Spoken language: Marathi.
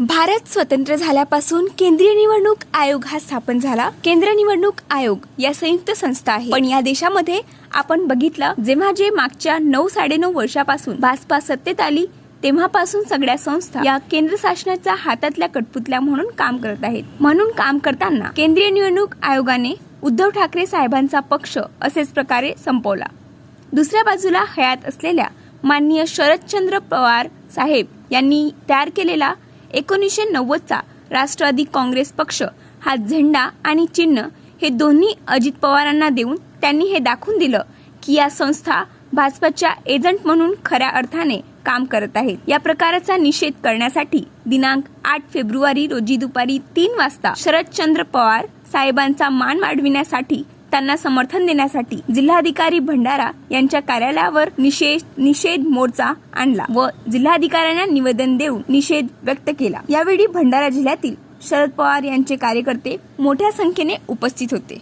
भारत स्वतंत्र झाल्यापासून केंद्रीय निवडणूक आयोग हा स्थापन झाला. केंद्र निवडणूक आयोग या संयुक्त संस्था आहे. पण या देशामध्ये आपण बघितलं जेव्हा जे मागच्या नऊ साडेनऊ वर्षापासून भाजपा सत्तेत आली तेव्हापासून सगळ्या संस्था या केंद्र शासनाच्या हातातल्या कटपुतल्या म्हणून काम करत आहेत. म्हणून काम करताना केंद्रीय निवडणूक आयोगाने उद्धव ठाकरे साहेबांचा पक्ष असेच प्रकारे संपवला. दुसऱ्या बाजूला हयात असलेल्या माननीय शरदचंद्र पवार साहेब यांनी तयार केलेला एकोणीसशे नव्वदचा राष्ट्रवादी काँग्रेस पक्ष हा झेंडा आणि चिन्ह हे दोन्ही अजित पवारांना देऊन त्यांनी हे दाखवून दिलं की या संस्था भाजपच्या एजंट म्हणून खऱ्या अर्थाने काम करत आहेत. या प्रकाराचा निषेध करण्यासाठी दिनांक आठ फेब्रुवारी रोजी दुपारी तीन वाजता शरदचंद्र पवार साहेबांचा मान वाढविण्यासाठी त्यांना समर्थन देण्यासाठी जिल्हाधिकारी भंडारा यांच्या कार्यालयावर निषेध निषेध मोर्चा आणला व जिल्हाधिकाऱ्यांना निवेदन देऊन निषेध व्यक्त केला. यावेळी भंडारा जिल्ह्यातील शरद पवार यांचे कार्यकर्ते मोठ्या संख्येने उपस्थित होते.